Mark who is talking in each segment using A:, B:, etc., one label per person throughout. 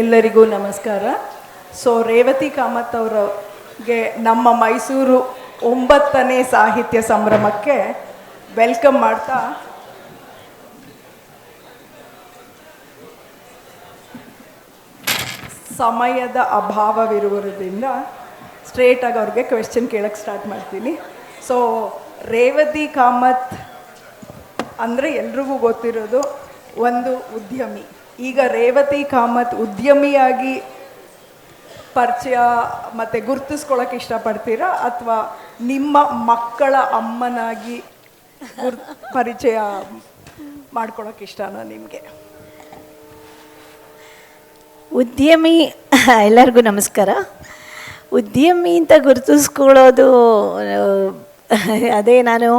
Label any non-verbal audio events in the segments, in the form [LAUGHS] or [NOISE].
A: ಎಲ್ಲರಿಗೂ ನಮಸ್ಕಾರ. ಸೊ ರೇವತಿ ಕಾಮತ್ ಅವರಿಗೆ ನಮ್ಮ ಮೈಸೂರು ಒಂಬತ್ತನೇ ಸಾಹಿತ್ಯ ಸಂಭ್ರಮಕ್ಕೆ ವೆಲ್ಕಮ್ ಮಾಡ್ತಾ. ಸಮಯದ ಅಭಾವವಿರುವುದರಿಂದ ಸ್ಟ್ರೇಟಾಗಿ ಅವ್ರಿಗೆ ಕ್ವೆಶ್ಚನ್ ಕೇಳಕ್ಕೆ ಸ್ಟಾರ್ಟ್ ಮಾಡ್ತೀನಿ. ಸೊ ರೇವತಿ ಕಾಮತ್ ಅಂದರೆ ಎಲ್ರಿಗೂ ಗೊತ್ತಿರೋದು ಒಂದು ಉದ್ಯಮಿ. ಈಗ ರೇವತಿ ಕಾಮತ್ ಉದ್ಯಮಿಯಾಗಿ ಪರಿಚಯ ಮತ್ತು ಗುರ್ತಿಸ್ಕೊಳಕ್ಕೆ ಇಷ್ಟಪಡ್ತೀರಾ? ಅಥವಾ ನಿಮ್ಮ ಮಕ್ಕಳ ಅಮ್ಮನಾಗಿ ಪರಿಚಯ ಮಾಡ್ಕೊಳಕ್ಕೆ ಇಷ್ಟನಾ ನಿಮಗೆ?
B: ಉದ್ಯಮಿ, ಎಲ್ಲರಿಗೂ ನಮಸ್ಕಾರ. ಉದ್ಯಮಿ ಅಂತ ಗುರುತಿಸ್ಕೊಳ್ಳೋದು ಅದೇ ನಾನು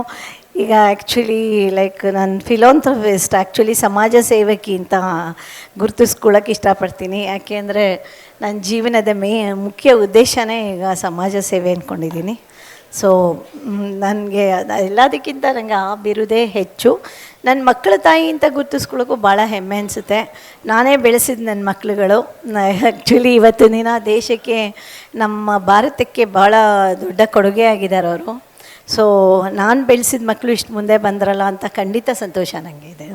B: ಈಗ ಆ್ಯಕ್ಚುಲಿ ಲೈಕ್ ನಾನು ಫಿಲೋಂಥ್ರಫಿಸ್ಟ್ ಆ್ಯಕ್ಚುಲಿ ಸಮಾಜ ಸೇವಕಿ ಅಂತ ಗುರುತಿಸ್ಕೊಳ್ಳೋಕೆ ಇಷ್ಟಪಡ್ತೀನಿ ಯಾಕೆಂದರೆ ನನ್ನ ಜೀವನದ ಮೇ, ಮುಖ್ಯ ಉದ್ದೇಶನೇ ಈಗ ಸಮಾಜ ಸೇವೆ ಅಂದ್ಕೊಂಡಿದ್ದೀನಿ ಸೊ ನನಗೆ ಎಲ್ಲದಕ್ಕಿಂತ ನನಗೆ ಆ ಬಿರುದೇ ಹೆಚ್ಚು. ನನ್ನ ಮಕ್ಕಳ ತಾಯಿ ಅಂತ ಗುರುತಿಸ್ಕೊಳ್ಳೋಕ್ಕೂ ಭಾಳ ಹೆಮ್ಮೆ ಅನಿಸುತ್ತೆ. ನಾನೇ ಬೆಳೆಸಿದ ನನ್ನ ಮಕ್ಕಳುಗಳು ಆ್ಯಕ್ಚುಲಿ ಇವತ್ತು ದಿನ ದೇಶಕ್ಕೆ ನಮ್ಮ ಭಾರತಕ್ಕೆ ಭಾಳ ದೊಡ್ಡ ಕೊಡುಗೆ ಆಗಿದ್ದಾರೆ ಅವರು. ಸೊ ನಾನು ಬೆಳೆಸಿದ ಮಕ್ಕಳು ಇಷ್ಟು ಮುಂದೆ ಬಂದ್ರಲ್ಲ ಅಂತ ಖಂಡಿತ ಸಂತೋಷ ನನಗೆ ಇದೆ.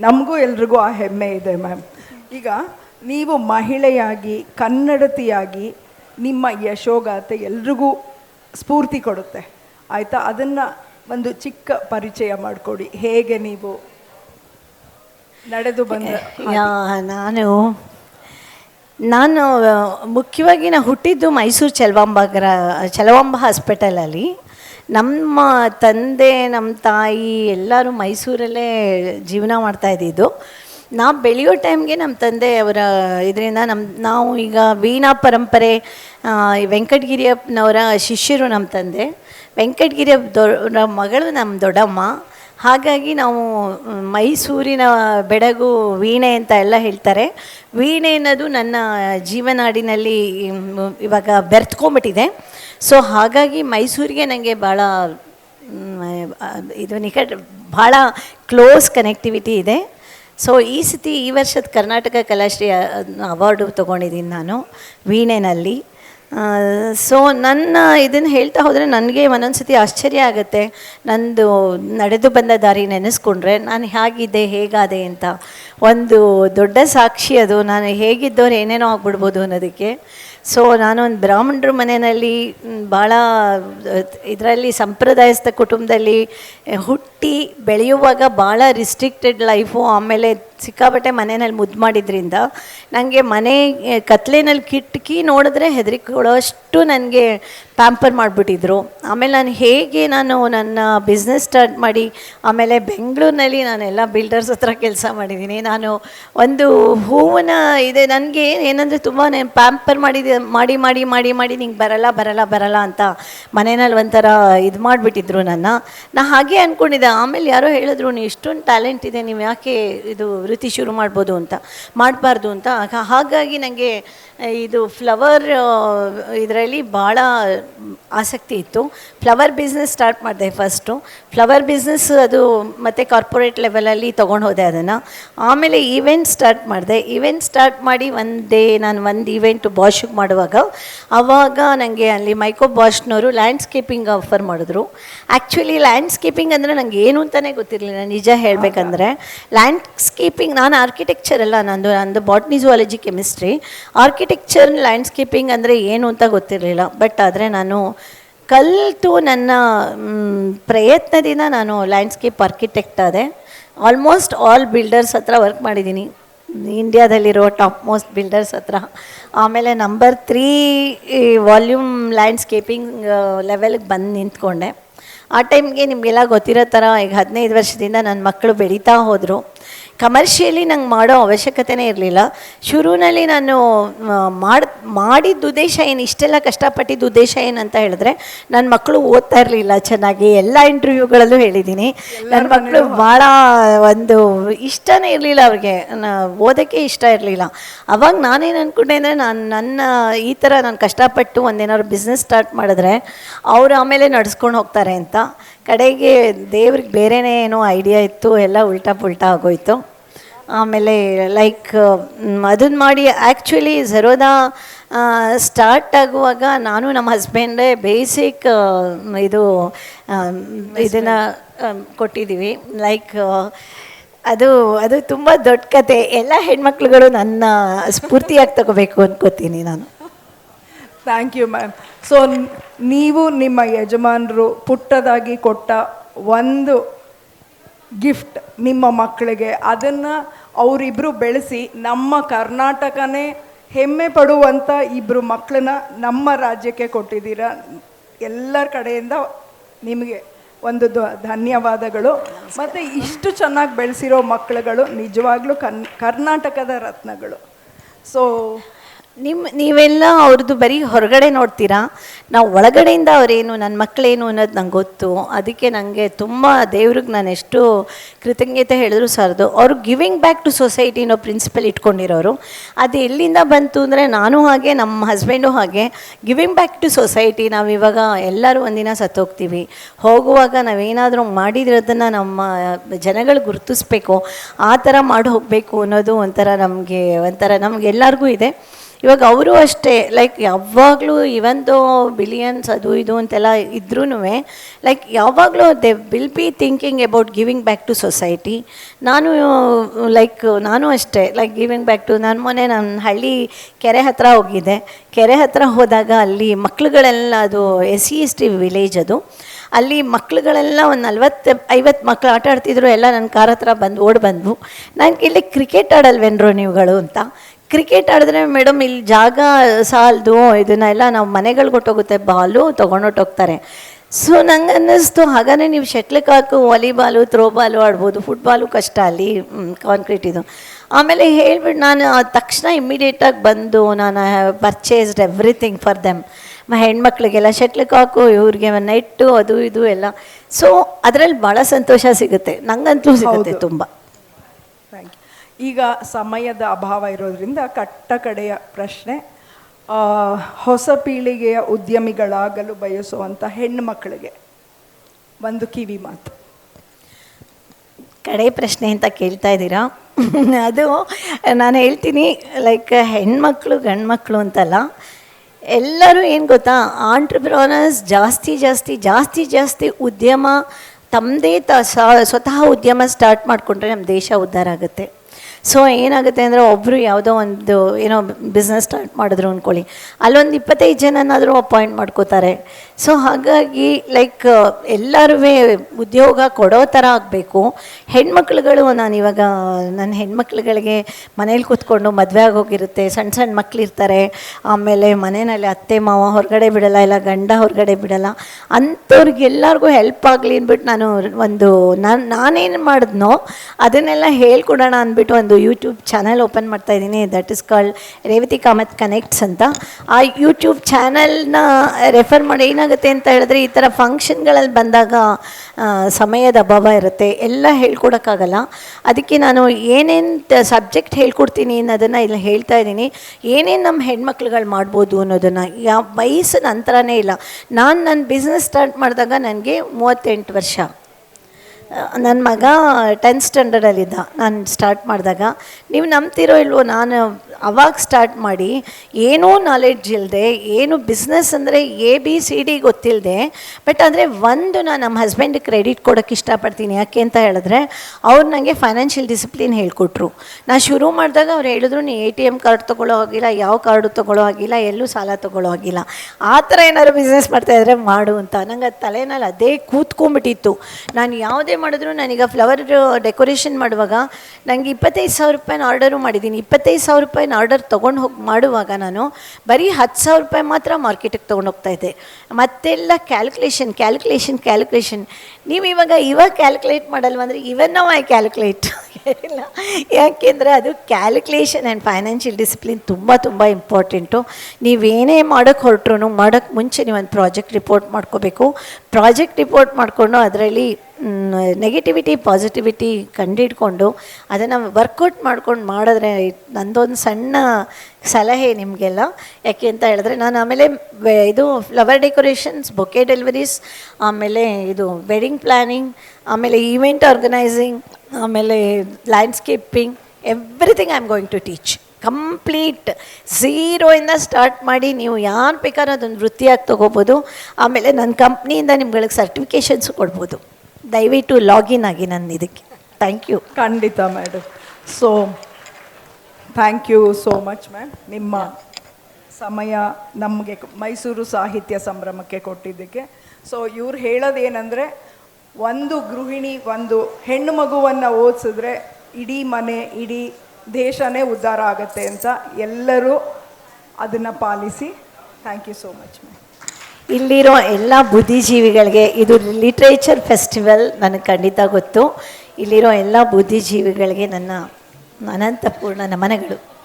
A: ನಮಗೂ ಎಲ್ರಿಗೂ ಆ ಹೆಮ್ಮೆ ಇದೆ ಮ್ಯಾಮ್. ಈಗ ನೀವು ಮಹಿಳೆಯಾಗಿ ಕನ್ನಡತಿಯಾಗಿ ನಿಮ್ಮ ಯಶೋಗಾಥೆ ಎಲ್ರಿಗೂ ಸ್ಫೂರ್ತಿ ಕೊಡುತ್ತೆ. ಆಯಿತಾ? ಅದನ್ನು ಒಂದು ಚಿಕ್ಕ ಪರಿಚಯ ಮಾಡಿಕೊಡಿ. ಹೇಗೆ ನೀವು ನಡೆದು ಬಂದ
B: ನಾನು ನಾನು ಮುಖ್ಯವಾಗಿ ನಾನು ಹುಟ್ಟಿದ್ದು ಮೈಸೂರು ಚಲವಾಂಬ ಗ್ರ ಚಲವಾಂಬ ಹಾಸ್ಪಿಟಲಲ್ಲಿ. ನಮ್ಮ ತಂದೆ, ನಮ್ಮ ತಾಯಿ ಎಲ್ಲರೂ ಮೈಸೂರಲ್ಲೇ ಜೀವನ ಮಾಡ್ತಾ ಇದ್ದಿದ್ದು. ನಾವು ಬೆಳೆಯೋ ಟೈಮ್ಗೆ ನಮ್ಮ ತಂದೆ ಅವರ ಇದರಿಂದ ನಮ್ಮ ನಾವು ಈಗ ವೀಣಾ ಪರಂಪರೆ ವೆಂಕಟಗಿರಿಯಪ್ಪನವರ ಶಿಷ್ಯರು ನಮ್ಮ ತಂದೆ. ವೆಂಕಟಗಿರಿಯಪ್ಪ ದೊ ಮಗಳು ನಮ್ಮ ದೊಡ್ಡಮ್ಮ. ಹಾಗಾಗಿ ನಾವು ಮೈಸೂರಿನ ಬೆಡಗು ವೀಣೆ ಅಂತ ಎಲ್ಲ ಹೇಳ್ತಾರೆ. ವೀಣೆ ಅನ್ನೋದು ನನ್ನ ಜೀವನಾಡಿನಲ್ಲಿ ಇವಾಗ ಬೆರ್ತ್ಕೊಂಬಿಟ್ಟಿದೆ. ಸೊ ಹಾಗಾಗಿ ಮೈಸೂರಿಗೆ ನನಗೆ ಭಾಳ ಇದು ನಿಕಟ, ಭಾಳ ಕ್ಲೋಸ್ ಕನೆಕ್ಟಿವಿಟಿ ಇದೆ. ಸೊ ಈ ಸತಿ ಈ ವರ್ಷದ ಕರ್ನಾಟಕ ಕಲಾಶ್ರೀ ಅವಾರ್ಡು ತೊಗೊಂಡಿದ್ದೀನಿ ನಾನು ವೀಣೆನಲ್ಲಿ. ಸೊ ನನ್ನ ಇದನ್ನು ಹೇಳ್ತಾ ಹೋದರೆ ನನಗೆ ಒಂದೊಂದು ಸತಿ ಆಶ್ಚರ್ಯ ಆಗುತ್ತೆ. ನಂದು ನಡೆದು ಬಂದ ದಾರಿ ನೆನೆಸ್ಕೊಂಡ್ರೆ ನಾನು ಹೇಗಿದ್ದೆ ಹೇಗಾದೆ ಅಂತ. ಒಂದು ದೊಡ್ಡ ಸಾಕ್ಷಿ ಅದು. ನಾನು ಹೇಗಿದ್ದವ್ರು ಏನೇನೋ ಆಗ್ಬಿಡ್ಬೋದು ಅನ್ನೋದಕ್ಕೆ. ಸೊ ನಾನೊಂದು ಬ್ರಾಹ್ಮಣರ ಮನೆಯಲ್ಲಿ ಭಾಳ ಇದರಲ್ಲಿ ಸಂಪ್ರದಾಯಸ್ಥ ಕುಟುಂಬದಲ್ಲಿ ಹುಟ್ಟಿ ಬೆಳೆಯುವಾಗ ಭಾಳ ರಿಸ್ಟ್ರಿಕ್ಟೆಡ್ ಲೈಫು ಆಮೇಲೆ ಸಿಕ್ಕಾಪಟ್ಟೆ ಮನೆಯಲ್ಲಿ ಮುದ್ದು ಮಾಡಿದ್ರಿಂದ ನನಗೆ ಮನೆ ಕತ್ಲೆನಲ್ಲಿ ಕಿಟಕಿ ನೋಡಿದ್ರೆ ಹೆದರಿಕೊಳ್ಳೋಷ್ಟು ನನಗೆ ಪ್ಯಾಂಪರ್ ಮಾಡಿಬಿಟ್ಟಿದ್ರು. ಆಮೇಲೆ ನಾನು ಹೇಗೆ ನಾನು ನನ್ನ ಬಿಸ್ನೆಸ್ ಸ್ಟಾರ್ಟ್ ಮಾಡಿ, ಆಮೇಲೆ ಬೆಂಗಳೂರಿನಲ್ಲಿ ನಾನೆಲ್ಲ ಬಿಲ್ಡರ್ಸ್ ಹತ್ರ ಕೆಲಸ ಮಾಡಿದ್ದೀನಿ. ನಾನು ಒಂದು ಹೂವನ್ನು ಇದೆ, ನನಗೆ ಏನಂದರೆ ತುಂಬಾ ಪ್ಯಾಂಪರ್ ಮಾಡಿದ, ಮಾಡಿ ಮಾಡಿ ಮಾಡಿ ಮಾಡಿ ನಿಂಗೆ ಬರಲ್ಲ ಬರಲ್ಲ ಬರಲ್ಲ ಅಂತ ಮನೆಯಲ್ಲಿ ಒಂಥರ ಇದು ಮಾಡಿಬಿಟ್ಟಿದ್ರು ನನ್ನ. ನಾ ಹಾಗೆ ಅಂದ್ಕೊಂಡಿದ್ದೆ ಆಮೇಲೆ ಯಾರೋ ಹೇಳಿದ್ರು, ನೀ ಇಷ್ಟೊಂದು ಟ್ಯಾಲೆಂಟ್ ಇದೆ, ನೀವು ಯಾಕೆ ಇದು ವೃತ್ತಿ ಶುರು ಮಾಡ್ಬೋದು ಅಂತ ಮಾಡಬಾರ್ದು ಅಂತ. ಹಾಗಾಗಿ ನನಗೆ ಇದು ಫ್ಲವರ್ ಇದರಲ್ಲಿ ಭಾಳ ಆಸಕ್ತಿ ಇತ್ತು. ಫ್ಲವರ್ ಬಿಸ್ನೆಸ್ ಸ್ಟಾರ್ಟ್ ಮಾಡಿದೆ ಫಸ್ಟು. ಫ್ಲವರ್ ಬಿಸ್ನೆಸ್ ಅದು ಮತ್ತು ಕಾರ್ಪೊರೇಟ್ ಲೆವೆಲಲ್ಲಿ ತೊಗೊಂಡು ಹೋದೆ ಅದನ್ನು. ಆಮೇಲೆ ಈವೆಂಟ್ ಸ್ಟಾರ್ಟ್ ಮಾಡಿದೆ. ಈವೆಂಟ್ ಸ್ಟಾರ್ಟ್ ಮಾಡಿ ಒಂದೇ ನಾನು ಒಂದು ಈವೆಂಟ್ ಬಾಷಿಗೆ ಮಾಡುವಾಗ ಆವಾಗ ನನಗೆ ಅಲ್ಲಿ ಮೈಕೋ ಬಾಷ್ನವರು ಲ್ಯಾಂಡ್ಸ್ಕೇಪಿಂಗ್ ಆಫರ್ ಮಾಡಿದ್ರು. ಆ್ಯಕ್ಚುಲಿ ಲ್ಯಾಂಡ್ಸ್ಕೇಪಿಂಗ್ ಅಂದರೆ ನನಗೆ ಏನು ಅಂತಲೇ ಗೊತ್ತಿರಲಿಲ್ಲ ನಿಜ ಹೇಳಬೇಕಂದ್ರೆ. ಲ್ಯಾಂಡ್ಸ್ಕೇಪಿಂಗ್ ನಾನು ಆರ್ಕಿಟೆಕ್ಚರ್ ಅಲ್ಲ, ನಂದು ನಂದು botany zoology chemistry architecture landscaping ಅಂದರೆ ಏನು ಅಂತ ಗೊತ್ತಿರಲಿಲ್ಲ. ಬಟ್ ಆದರೆ ನಾನು ಕಲಿತು ನನ್ನ ಪ್ರಯತ್ನದಿಂದ ನಾನು ಲ್ಯಾಂಡ್ಸ್ಕೇಪ್ ಆರ್ಕಿಟೆಕ್ಟ್ ಆದೆ. ಆಲ್ಮೋಸ್ಟ್ ಆಲ್ ಬಿಲ್ಡರ್ಸ್ ಹತ್ರ ವರ್ಕ್ ಮಾಡಿದ್ದೀನಿ. ಇಂಡಿಯಾದಲ್ಲಿರೋ ಟಾಪ್ ಮೋಸ್ಟ್ ಬಿಲ್ಡರ್ಸ್ ಹತ್ರ. ಆಮೇಲೆ ನಂಬರ್ ತ್ರೀ ವಾಲ್ಯೂಮ್ ಲ್ಯಾಂಡ್ಸ್ಕೇಪಿಂಗ್ ಲೆವೆಲ್ಗೆ ಬಂದು ನಿಂತ್ಕೊಂಡೆ. ಆ ಟೈಮ್ಗೆ ನಿಮಗೆಲ್ಲ ಗೊತ್ತಿರೋ ಥರ ಈಗ ಹದಿನೈದು ವರ್ಷದಿಂದ ನನ್ನ ಮಕ್ಕಳು ಬೆಳೀತಾ ಹೋದರು. ಕಮರ್ಷಿಯಲಿ ನಂಗೆ ಮಾಡೋ ಅವಶ್ಯಕತೆನೇ ಇರಲಿಲ್ಲ. ಶುರುವಿನಲ್ಲಿ ನಾನು ಮಾಡಿ ಮಾಡಿದ ಉದ್ದೇಶ ಏನು ಇಷ್ಟೆಲ್ಲ ಕಷ್ಟಪಟ್ಟಿದ್ದ ಉದ್ದೇಶ ಏನಂತ ಹೇಳಿದ್ರೆ ನನ್ನ ಮಕ್ಕಳು ಓದ್ತಾ ಇರಲಿಲ್ಲ ಚೆನ್ನಾಗಿ ಎಲ್ಲ ಇಂಟರ್ವ್ಯೂಗಳಲ್ಲೂ ಹೇಳಿದ್ದೀನಿ ನನ್ನ ಮಕ್ಕಳು ಭಾಳ ಒಂದು ಇಷ್ಟನೇ ಇರಲಿಲ್ಲ ಅವ್ರಿಗೆ. ಓದೋಕ್ಕೆ ಇಷ್ಟ ಇರಲಿಲ್ಲ. ಅವಾಗ ನಾನೇನು ಅಂದ್ಕೊಂಡೆ ಅಂದರೆ ನಾನು ನನ್ನ ಈ ಥರ ನಾನು ಕಷ್ಟಪಟ್ಟು ಒಂದೇನಾದ್ರು ಬಿಸ್ನೆಸ್ ಸ್ಟಾರ್ಟ್ ಮಾಡಿದ್ರೆ ಅವರು ಆಮೇಲೆ ನಡ್ಸ್ಕೊಂಡು ಹೋಗ್ತಾರೆ ಅಂತ. ಕಡೆಗೆ ದೇವ್ರಿಗೆ ಬೇರೆನೇ ಏನೋ ಐಡಿಯಾ ಇತ್ತು, ಎಲ್ಲ ಉಲ್ಟಾ ಪುಲ್ಟಾ ಆಗೋಯ್ತು. ಆಮೇಲೆ ಲೈಕ್ ಅದನ್ನು ಮಾಡಿ ಆ್ಯಕ್ಚುಲಿ ಝರೋದ ಸ್ಟಾರ್ಟ್ ಆಗುವಾಗ ನಾನು ನಮ್ಮ ಹಸ್ಬೆಂಡೇ ಬೇಸಿಕ್ ಇದು ಇದನ್ನು ಕೊಟ್ಟಿದ್ದೀವಿ ಲೈಕ್ ಅದು ಅದು ತುಂಬ ದೊಡ್ಡ ಕತೆ. ಎಲ್ಲ ಹೆಣ್ಮಕ್ಳುಗಳು ನನ್ನ ಸ್ಫೂರ್ತಿಯಾಗಿ ತಗೋಬೇಕು ಅನ್ಕೋತೀನಿ ನಾನು.
A: ಥ್ಯಾಂಕ್ ಯು ಮ್ಯಾಮ್ ಸೊ ನೀವು ನಿಮ್ಮ ಯಜಮಾನರು ಪುಟ್ಟದಾಗಿ ಕೊಟ್ಟ ಒಂದು ಗಿಫ್ಟ್ ನಿಮ್ಮ ಮಕ್ಕಳಿಗೆ, ಅದನ್ನು ಅವರಿಬ್ಬರು ಬೆಳೆಸಿ ನಮ್ಮ ಕರ್ನಾಟಕನೇ ಹೆಮ್ಮೆ ಪಡುವಂಥ ಇಬ್ಬರು ಮಕ್ಕಳನ್ನ ನಮ್ಮ ರಾಜ್ಯಕ್ಕೆ ಕೊಟ್ಟಿದ್ದೀರ? ಎಲ್ಲರ ಕಡೆಯಿಂದ ನಿಮಗೆ ಒಂದು ಧನ್ಯವಾದಗಳು. ಮತ್ತು ಇಷ್ಟು ಚೆನ್ನಾಗಿ ಬೆಳೆಸಿರೋ ಮಕ್ಕಳುಗಳು ನಿಜವಾಗ್ಲೂ ಕನ್, ಕರ್ನಾಟಕದ ರತ್ನಗಳು. ಸೊ
B: ನಿಮ್ಮ ನೀವೆಲ್ಲ ಅವ್ರದ್ದು ಬರೀ ಹೊರಗಡೆ ನೋಡ್ತೀರಾ? ನಾವು ಒಳಗಡೆಯಿಂದ ಅವರೇನು ನನ್ನ ಮಕ್ಕಳೇನು ಅನ್ನೋದು ನಂಗೆ ಗೊತ್ತು. ಅದಕ್ಕೆ ನನಗೆ ತುಂಬ ದೇವ್ರಿಗೆ ನಾನು ಎಷ್ಟು ಕೃತಜ್ಞತೆ ಹೇಳಿದ್ರು ಸಾರದು ಅವರು ಗಿವಿಂಗ್ ಬ್ಯಾಕ್ ಟು ಸೊಸೈಟಿ ಅನ್ನೋ ಪ್ರಿನ್ಸಿಪಲ್ ಇಟ್ಕೊಂಡಿರೋರು. ಅದು ಎಲ್ಲಿಂದ ಬಂತು ಅಂದರೆ ನಾನು ಹಾಗೆ ನಮ್ಮ ಹಸ್ಬೆಂಡು ಹಾಗೆ. ಗಿವಿಂಗ್ ಬ್ಯಾಕ್ ಟು ಸೊಸೈಟಿ ನಾವು ಇವಾಗ ಎಲ್ಲರೂ ಒಂದಿನ ಸತ್ತೋಗ್ತೀವಿ. ಹೋಗುವಾಗ ನಾವೇನಾದರೂ ಮಾಡಿದಿರೋದನ್ನು ನಮ್ಮ ಜನಗಳು ಗುರುತಿಸ್ಬೇಕು. ಆ ಥರ ಮಾಡಿ ಹೋಗಬೇಕು ಅನ್ನೋದು ಒಂಥರ ನಮಗೆ, ಒಂಥರ ನಮಗೆಲ್ಲರಿಗೂ ಇದೆ. ಇವಾಗ ಅವರು ಅಷ್ಟೇ ಲೈಕ್ ಯಾವಾಗಲೂ ಇವಂದು ಬಿಲಿಯನ್ಸ್ ಅದು ಇದು ಅಂತೆಲ್ಲ ಇದ್ರೂ ಲೈಕ್ ಯಾವಾಗಲೂ they will be thinking about giving back to society ನಾನು ಲೈಕ್ ನಾನು ಅಷ್ಟೇ ಲೈಕ್ ಗಿವಿಂಗ್ ಬ್ಯಾಕ್ ಟು ನಾನು ಮೊನ್ನೆ ನನ್ನ ಹಳ್ಳಿ ಕೆರೆ ಹತ್ರ ಹೋಗಿದ್ದೆ. ಕೆರೆ ಹತ್ರ ಹೋದಾಗ ಅಲ್ಲಿ ಮಕ್ಳುಗಳೆಲ್ಲ ಅದು S C S T village ಅದು. ಅಲ್ಲಿ ಮಕ್ಳುಗಳೆಲ್ಲ ಒಂದು ನಲ್ವತ್ತು, ಐವತ್ತು ಮಕ್ಳು ಆಟ ಆಡ್ತಿದ್ರು, ಎಲ್ಲ ನನ್ನ ಕಾರ್ ಹತ್ರ ಬಂದು ಓಡಿ ಬಂದ್ವು. ನನಗೆ ಇಲ್ಲಿ ಕ್ರಿಕೆಟ್ ಆಡಲ್ವೇನ್ರೋ ನೀವುಗಳು ಅಂತ. ಕ್ರಿಕೆಟ್ ಆಡಿದ್ರೆ ಮೇಡಮ್ ಇಲ್ಲಿ ಜಾಗ ಸಾಲದು ಇದನ್ನೆಲ್ಲ ನಾವು ಮನೆಗಳಿಗೆ ಕೊಟ್ಟೋಗುತ್ತೆ, ಬಾಲು ತೊಗೊಂಡೊಟ್ಟೋಗ್ತಾರೆ ಸೊ ನಂಗೆ ಅನ್ನಿಸ್ತು ಹಾಗಾದ್ರೆ ನೀವು ಶಟ್ಲಿಕ್ ಕಾಕು, ವಾಲಿಬಾಲು, ತ್ರೋಬಾಲು ಆಡ್ಬೋದು, ಫುಟ್ಬಾಲು ಕಷ್ಟ ಅಲ್ಲಿ ಕಾಂಕ್ರೀಟ್ ಇದು. ಆಮೇಲೆ ಹೇಳ್ಬಿಟ್ಟು ನಾನು ತಕ್ಷಣ ಇಮ್ಮಿಡಿಯೇಟಾಗಿ ಬಂದು ನಾನು ಪರ್ಚೇಸ್ಡ್ ಎವ್ರಿಥಿಂಗ್ ಫಾರ್ ದೆಮ್ ಹೆಣ್ಮಕ್ಳಿಗೆಲ್ಲ ಶಟ್ಲ್ ಕಾಕು ಇವ್ರಿಗೆ ನೆಟ್ಟು ಅದು ಇದು ಎಲ್ಲ. ಸೊ ಅದರಲ್ಲಿ ಭಾಳ ಸಂತೋಷ ಸಿಗುತ್ತೆ. ನಂಗಂತೂ ಸಿಗುತ್ತೆ. ತುಂಬ.
A: ಥ್ಯಾಂಕ್ ಯು ಈಗ ಸಮಯದ ಅಭಾವ ಇರೋದ್ರಿಂದ ಕಟ್ಟ ಕಡೆಯ ಪ್ರಶ್ನೆ ಹೊಸ ಪೀಳಿಗೆಯ ಉದ್ಯಮಿಗಳಾಗಲು ಬಯಸುವಂಥ ಹೆಣ್ಣು ಮಕ್ಕಳಿಗೆ ಒಂದು ಕಿವಿ ಮಾತು.
B: ಕಡೆ ಪ್ರಶ್ನೆ ಅಂತ ಕೇಳ್ತಾ ಇದ್ದೀರಾ? [LAUGHS] ಅದು ನಾನು ಹೇಳ್ತೀನಿ ಲೈಕ್ ಹೆಣ್ಮಕ್ಳು ಗಂಡ್ಮಕ್ಳು ಅಂತಲ್ಲ ಎಲ್ಲರೂ ಏನು ಗೊತ್ತಾ? ಆಂಟ್ರಪ್ರೋನರ್ಸ್ ಜಾಸ್ತಿ ಜಾಸ್ತಿ ಜಾಸ್ತಿ ಜಾಸ್ತಿ ಉದ್ಯಮ ತಮ್ಮದೇ ತ ಸ್ವತಃ ಉದ್ಯಮ ಸ್ಟಾರ್ಟ್ ಮಾಡಿಕೊಂಡ್ರೆ ನಮ್ಮ ದೇಶ ಉದ್ಧಾರ ಆಗುತ್ತೆ. ಸೊ ಏನಾಗುತ್ತೆ ಅಂದರೆ ಒಬ್ಬರು ಯಾವುದೋ ಒಂದು, ಏನೋ ಬಿಸ್ನೆಸ್ ಸ್ಟಾರ್ಟ್ ಮಾಡಿದ್ರು ಅಂದ್ಕೊಳ್ಳಿ ಅಲ್ಲೊಂದು ಇಪ್ಪತ್ತೈದು ಜನನಾದರೂ ಅಪಾಯಿಂಟ್ ಮಾಡ್ಕೋತಾರೆ. ಸೊ ಹಾಗಾಗಿ ಲೈಕ್ ಎಲ್ಲರೂ ಉದ್ಯೋಗ ಕೊಡೋ ಥರ ಆಗಬೇಕು. ಹೆಣ್ಮಕ್ಳುಗಳು, ನಾನು ಇವಾಗ ನನ್ನ ಹೆಣ್ಮಕ್ಳುಗಳಿಗೆ ಮನೇಲಿ ಕೂತ್ಕೊಂಡು ಮದುವೆ ಆಗೋಗಿರುತ್ತೆ. ಸಣ್ಣ ಸಣ್ಣ ಮಕ್ಳಿರ್ತಾರೆ. ಆಮೇಲೆ ಮನೆಯಲ್ಲಿ ಅತ್ತೆ, ಮಾವ ಹೊರಗಡೆ ಬಿಡಲ್ಲ, ಇಲ್ಲ ಗಂಡ ಹೊರಗಡೆ ಬಿಡಲ್ಲ. ಅಂಥವ್ರಿಗೆಲ್ಲರಿಗೂ ಹೆಲ್ಪ್ ಆಗಲಿ ಅಂದ್ಬಿಟ್ಟು ನಾನು ಒಂದು, ನಾನು, ನಾನೇನು ಮಾಡಿದ್ನೋ ಅದನ್ನೆಲ್ಲ ಹೇಳ್ಕೊಡೋಣ ಅಂದ್ಬಿಟ್ಟು ಒಂದು ಯೂಟ್ಯೂಬ್ ಚಾನಲ್ ಓಪನ್ ಮಾಡ್ತಾ ಇದ್ದೀನಿ. That is called Revathi Kamath connects ಅಂತ. ಆ ಯೂಟ್ಯೂಬ್ ಚಾನಲ್ನ ರೆಫರ್ ಮಾಡಿ ಏನಾಗುತ್ತೆ ಅಂತ ಹೇಳಿದ್ರೆ, ಈ ಥರ ಫಂಕ್ಷನ್ಗಳಲ್ಲಿ ಬಂದಾಗ ಸಮಯದ ಅಭಾವ ಇರುತ್ತೆ. ಎಲ್ಲ ಹೇಳ್ಕೊಡೋಕ್ಕಾಗಲ್ಲ. ಅದಕ್ಕೆ ನಾನು ಏನೇನು ಸಬ್ಜೆಕ್ಟ್ ಹೇಳ್ಕೊಡ್ತೀನಿ ಅನ್ನೋದನ್ನು ಇಲ್ಲಿ ಹೇಳ್ತಾ ಇದ್ದೀನಿ. ಏನೇನು ನಮ್ಮ ಹೆಣ್ಮಕ್ಳುಗಳು ಮಾಡ್ಬೋದು ಅನ್ನೋದನ್ನು. ಯಾವ ವಯಸ್ಸಿನ ನಂತರನೇ ಇಲ್ಲ. ನಾನು ನನ್ನ ಬಿಸ್ನೆಸ್ ಸ್ಟಾರ್ಟ್ ಮಾಡಿದಾಗ ನನಗೆ ಮೂವತ್ತೆಂಟು ವರ್ಷ. ನನ್ನ ಮಗ ಟೆಂತ್ ಸ್ಟ್ಯಾಂಡರ್ಡಲ್ಲಿದ್ದ ನಾನು ಸ್ಟಾರ್ಟ್ ಮಾಡಿದಾಗ, ನೀವು ನಂಬ್ತಿರೋ ಇಲ್ವೋ, ನಾನು ಅವಾಗ ಸ್ಟಾರ್ಟ್ ಮಾಡಿ, ಏನೂ ನಾಲೆಡ್ಜ್ ಇಲ್ಲದೆ ಏನು ಬಿಸ್ನೆಸ್ ಅಂದರೆ ಎ ಬಿ ಸಿ ಡಿ ಗೊತ್ತಿಲ್ಲದೆ ಬಟ್ ಆದರೆ ಒಂದು ನಾನು ನಮ್ಮ ಹಸ್ಬೆಂಡ್ ಕ್ರೆಡಿಟ್ ಕೊಡೋಕ್ಕೆ ಇಷ್ಟಪಡ್ತೀನಿ. ಯಾಕೆ ಅಂತ ಹೇಳಿದ್ರೆ, ಅವ್ರು ನನಗೆ ಫೈನಾನ್ಷಿಯಲ್ ಡಿಸಿಪ್ಲಿನ್ ಹೇಳಿಕೊಟ್ರು. ನಾನು ಶುರು ಮಾಡಿದಾಗ ಅವ್ರು ಹೇಳಿದ್ರು, ನೀ ಎ ಟಿ ಎಂ ಕಾರ್ಡ್ ತೊಗೊಳ್ಳೋ ಹಾಗಿಲ್ಲ, ಯಾವ ಕಾರ್ಡು ತೊಗೊಳ್ಳೋ ಹಾಗಿಲ್ಲ, ಎಲ್ಲೂ ಸಾಲ ತೊಗೊಳ್ಳೋ ಹಾಗಿಲ್ಲ. ಆ ಥರ ಏನಾದ್ರು ಬಿಸ್ನೆಸ್ ಮಾಡ್ತಾಯಿದ್ರೆ ಮಾಡು ಅಂತ. ನಂಗೆ ಅದು ತಲೆನಲ್ಲಿ ಅದೇ ಕೂತ್ಕೊಂಡ್ಬಿಟ್ಟಿತ್ತು. ನಾನು ಯಾವುದೇ ಮಾಡಿದ್ರು, ನಾನೀಗ ಫ್ಲವರ್ ಡೆಕೋರೇಷನ್ ಮಾಡುವಾಗ ನನಗೆ ಇಪ್ಪತ್ತೈದು ಸಾವಿರ ರೂಪಾಯಿನ ಆರ್ಡರು ಮಾಡಿದ್ದೀನಿ ಇಪ್ಪತ್ತೈದು ಸಾವಿರ ರೂಪಾಯಿನ ಆರ್ಡರ್ ತೊಗೊಂಡು ಹೋಗಿ, ಮಾಡುವಾಗ ನಾನು ಬರೀ ಹತ್ತು ಸಾವಿರ ರೂಪಾಯಿ ಮಾತ್ರ ಮಾರ್ಕೆಟಿಗೆ ತೊಗೊಂಡು ಹೋಗ್ತಾ ಇದ್ದೆ. ಮತ್ತೆಲ್ಲ ಕ್ಯಾಲ್ಕುಲೇಷನ್ ಕ್ಯಾಲ್ಕುಲೇಷನ್ ಕ್ಯಾಲ್ಕುಲೇಷನ್ ನೀವು ಇವಾಗ ಇವಾಗ ಕ್ಯಾಲ್ಕುಲೇಟ್ ಮಾಡಲ್ವ ಅಂದರೆ ಇವನ್ ನಾವು ಐ ಕ್ಯಾಲ್ಕುಲೇಟ್ ಇಲ್ಲ. ಯಾಕೆಂದರೆ ಅದು ಕ್ಯಾಲ್ಕುಲೇಷನ್ ಆ್ಯಂಡ್ ಫೈನಾನ್ಷಿಯಲ್ ಡಿಸಿಪ್ಲಿನ್ ತುಂಬ ತುಂಬ ಇಂಪಾರ್ಟೆಂಟು ನೀವೇನೇ ಮಾಡೋಕ್ಕೆ ಹೊರಟ್ರು ಮಾಡೋಕ್ಕೆ ಮುಂಚೆ ನೀವು ಒಂದು ಪ್ರಾಜೆಕ್ಟ್ ರಿಪೋರ್ಟ್ ಮಾಡ್ಕೋಬೇಕು. ಪ್ರಾಜೆಕ್ಟ್ ರಿಪೋರ್ಟ್ ಮಾಡಿಕೊಂಡು ಅದರಲ್ಲಿ ನೆಗೆಟಿವಿಟಿ ಪಾಸಿಟಿವಿಟಿ ಕಂಡಿಡ್ಕೊಂಡು ಅದನ್ನು ವರ್ಕೌಟ್ ಮಾಡ್ಕೊಂಡು ಮಾಡಿದ್ರೆ ನಂದೊಂದು ಸಣ್ಣ ಸಲಹೆ ನಿಮಗೆಲ್ಲ. ಯಾಕೆ ಅಂತ ಹೇಳಿದ್ರೆ ನಾನು ಆಮೇಲೆ ಇದು ಫ್ಲವರ್ ಡೆಕೋರೇಷನ್ಸ್ ಬೊಕೆ ಡೆಲಿವರೀಸ್ ಆಮೇಲೆ ಇದು ವೆಡ್ಡಿಂಗ್ ಪ್ಲ್ಯಾನಿಂಗ್ ಆಮೇಲೆ ಈವೆಂಟ್ ಆರ್ಗನೈಸಿಂಗ್ ಆಮೇಲೆ landscaping everything I am going to teach complete ಝೀರೋಯಿಂದ start ಮಾಡಿ ನೀವು ಯಾರು ಬೇಕಾದ್ರೂ ಅದೊಂದು ವೃತ್ತಿಯಾಗಿ ತೊಗೋಬೋದು. ಆಮೇಲೆ ನನ್ನ ಕಂಪ್ನಿಯಿಂದ ನಿಮ್ಗಳಿಗೆ ಸರ್ಟಿಫಿಕೇಷನ್ಸು ಕೊಡ್ಬೋದು. ದಯವಿಟ್ಟು ಲಾಗಿನ್ ಆಗಿ ನನ್ನ ಇದಕ್ಕೆ. ಥ್ಯಾಂಕ್ ಯು
A: ಖಂಡಿತ madam so thank you so much ma'am ನಿಮ್ಮ ಸಮಯ ನಮಗೆ ಮೈಸೂರು ಸಾಹಿತ್ಯ ಸಂಭ್ರಮಕ್ಕೆ ಕೊಟ್ಟಿದ್ದಕ್ಕೆ. ಸೊ ಇವ್ರು ಹೇಳೋದೇನೆಂದರೆ, ಒಂದು ಗೃಹಿಣಿ ಒಂದು ಹೆಣ್ಣು ಮಗುವನ್ನು ಓದಿಸಿದ್ರೆ ಇಡೀ ಮನೆ, ಇಡೀ ದೇಶನೇ ಉದ್ಧಾರ ಆಗುತ್ತೆ ಅಂತ ಎಲ್ಲರೂ ಅದನ್ನು policy. Thank you so much ma'am
B: ಇಲ್ಲಿರೋ ಎಲ್ಲ ಬುದ್ಧಿಜೀವಿಗಳಿಗೆ ಇದು ಲಿಟ್ರೇಚರ್ ಫೆಸ್ಟಿವಲ್ ನನಗೆ ಖಂಡಿತ ಗೊತ್ತು. ಇಲ್ಲಿರೋ ಎಲ್ಲ ಬುದ್ಧಿಜೀವಿಗಳಿಗೆ ನನ್ನ ಅನಂತಪೂರ್ಣ ನಮನಗಳು.